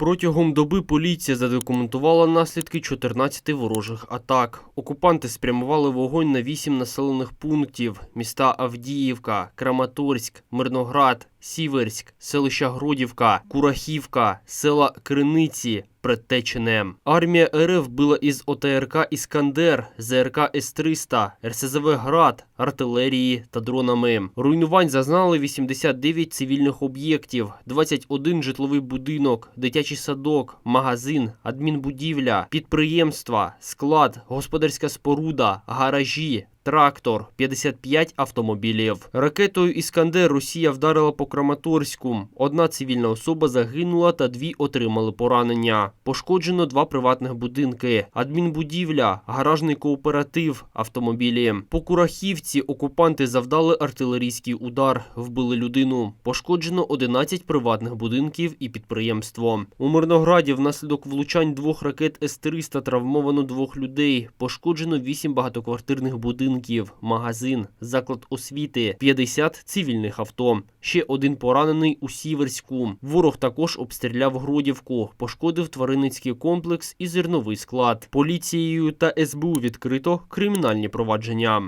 Протягом доби поліція задокументувала наслідки 14 ворожих атак. Окупанти спрямували вогонь на 8 населених пунктів: міста Авдіївка, Краматорськ, Мирноград, Сіверськ, селища Гродівка, Курахівка, села Криниці. Предтечене. Армія РФ била із ОТРК Іскандер, ЗРК С-300, РСЗВ Град, артилерії та дронами. Руйнувань зазнали 89 цивільних об'єктів, 21 житловий будинок, дитячий садок, магазин, адмінбудівля, підприємства, склад, господарська споруда, гаражі. Трактор, 55 автомобілів. Ракетою Іскандер Росія вдарила по Краматорську. Одна цивільна особа загинула та дві отримали поранення. Пошкоджено два приватних будинки, адмінбудівля, гаражний кооператив, автомобілі. По Курахівці окупанти завдали артилерійський удар, вбили людину. Пошкоджено 11 приватних будинків і підприємство. У Мирнограді внаслідок влучань двох ракет С-300 травмовано двох людей. Пошкоджено 8 багатоквартирних будинків, магазин, заклад освіти, 50 цивільних авто. Ще один поранений у Сіверську. Ворог також обстріляв Гродівку, пошкодив тваринницький комплекс і зерновий склад. Поліцією та СБУ відкрито кримінальні провадження.